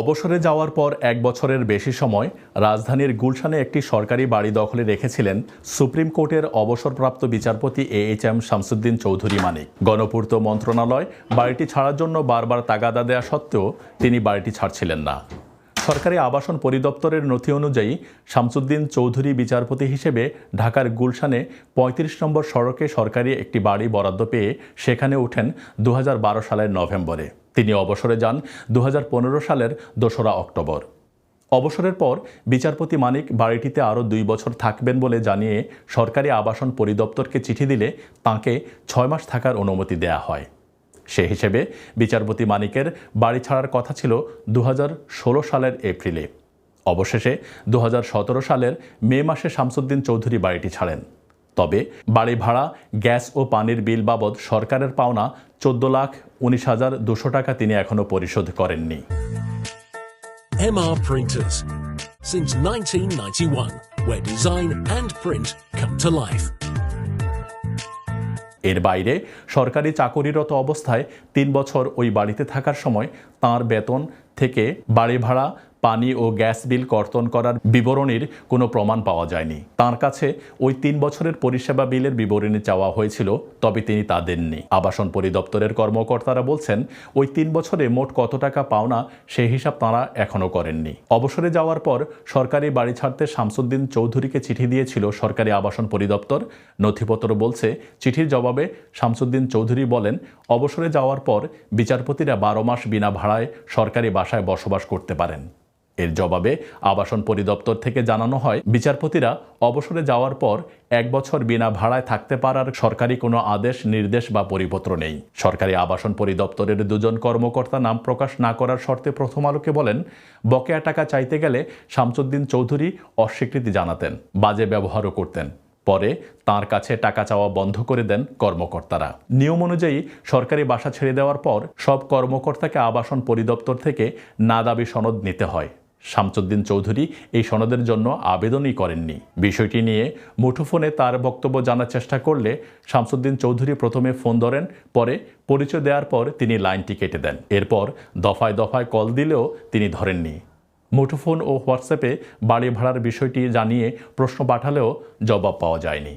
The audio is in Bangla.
অবসরে যাওয়ার পর এক বছরের বেশি সময় রাজধানীর গুলশানে একটি সরকারি বাড়ি দখলে রেখেছিলেন সুপ্রিম কোর্টের অবসরপ্রাপ্ত বিচারপতি A H M Shamsuddin Chowdhury Manik. গণপূর্ত মন্ত্রণালয় বাড়িটি ছাড়ার জন্য বারবার তাগাদা দেওয়া সত্ত্বেও তিনি বাড়িটি ছাড়ছিলেন না। সরকারি আবাসন পরিদপ্তরের নথি অনুযায়ী শামসুদ্দিন চৌধুরী বিচারপতি হিসেবে ঢাকার গুলশানে ৩৫ নম্বর সড়কে সরকারি একটি বাড়ি বরাদ্দ পেয়ে সেখানে ওঠেন দু হাজার বারো সালের নভেম্বরে। তিনি অবসরে যান দু হাজার পনেরো সালের দোসরা অক্টোবর। অবসরের পর বিচারপতি মানিক বাড়িটিতে আরও দুই বছর থাকবেন বলে জানিয়ে সরকারি আবাসন পরিদপ্তরকে চিঠি দিলে তাঁকে ছয় মাস থাকার অনুমতি দেয়া হয়। সে হিসেবে বিচারপতি মানিকের বাড়ি ছাড়ার কথা ছিল দু হাজার ষোলো সালের এপ্রিলে। অবশেষে দু হাজার সতেরো সালের মে মাসে শামসুদ্দিন চৌধুরী বাড়িটি ছাড়েন। তবে বাড়ি ভাড়া গ্যাস ও পানির বিল বাবদ সরকারের পাওনা চোদ্দ লাখ উনিশ হাজার দুশো টাকা তিনি এখনও পরিশোধ করেননি MR Printers. Since 1991, where design and print come to life. এর বাইরে সরকারি চাকরিরত অবস্থায় তিন বছর ওই বাড়িতে থাকার সময় তার বেতন থেকে বাড়ি ভাড়া পানি ও গ্যাস বিল কর্তন করার বিবরণীর কোনো প্রমাণ পাওয়া যায়নি। তার কাছে ওই তিন বছরের পরিষেবা বিলের বিবরণী চাওয়া হয়েছিল, তবে তিনি তা দেননি। আবাসন পরিদপ্তরের কর্মকর্তারা বলছেন, ওই তিন বছরে মোট কত টাকা পাওনা সেই হিসাব তাঁরা এখনও করেননি। অবসরে যাওয়ার পর সরকারি বাড়ি ছাড়তে শামসুদ্দিন চৌধুরীকে চিঠি দিয়েছিল সরকারি আবাসন পরিদপ্তর। নথিপত্র বলছে, চিঠির জবাবে শামসুদ্দিন চৌধুরী বলেন, অবসরে যাওয়ার পর বিচারপতিরা বারো মাস বিনা ভাড়ায় সরকারি বাসায় বসবাস করতে পারেন। এর জবাবে আবাসন পরিদপ্তর থেকে জানানো হয়, বিচারপতিরা অবসরে যাওয়ার পর এক বছর বিনা ভাড়ায় থাকতে পারার সরকারি কোনো আদেশ, নির্দেশ বা পরিপত্র নেই। সরকারি আবাসন পরিদপ্তরের দুজন কর্মকর্তা নাম প্রকাশ না করার শর্তে প্রথম আলোকে বলেন, বকেয়া টাকা চাইতে গেলে শামসুদ্দিন চৌধুরী অস্বীকৃতি জানাতেন, বাজে ব্যবহারও করতেন। পরে তার কাছে টাকা চাওয়া বন্ধ করে দেন কর্মকর্তারা। নিয়ম অনুযায়ী সরকারি বাসা ছেড়ে দেওয়ার পর সব কর্মকর্তাকে আবাসন পরিদপ্তর থেকে না দাবি সনদ নিতে হয়। শামসুদ্দিন চৌধুরী এই সনদের জন্য আবেদনই করেননি। বিষয়টি নিয়ে মুঠোফোনে তার বক্তব্য জানার চেষ্টা করলে শামসুদ্দিন চৌধুরী প্রথমে ফোন ধরেন, পরে পরিচয় দেওয়ার পর তিনি লাইনটি কেটে দেন। এরপর দফায় দফায় কল দিলেও তিনি ধরেননি। মুঠোফোন ও হোয়াটসঅ্যাপে বাড়ি ভাড়ার বিষয়টি জানিয়ে প্রশ্ন পাঠালেও জবাব পাওয়া যায়নি।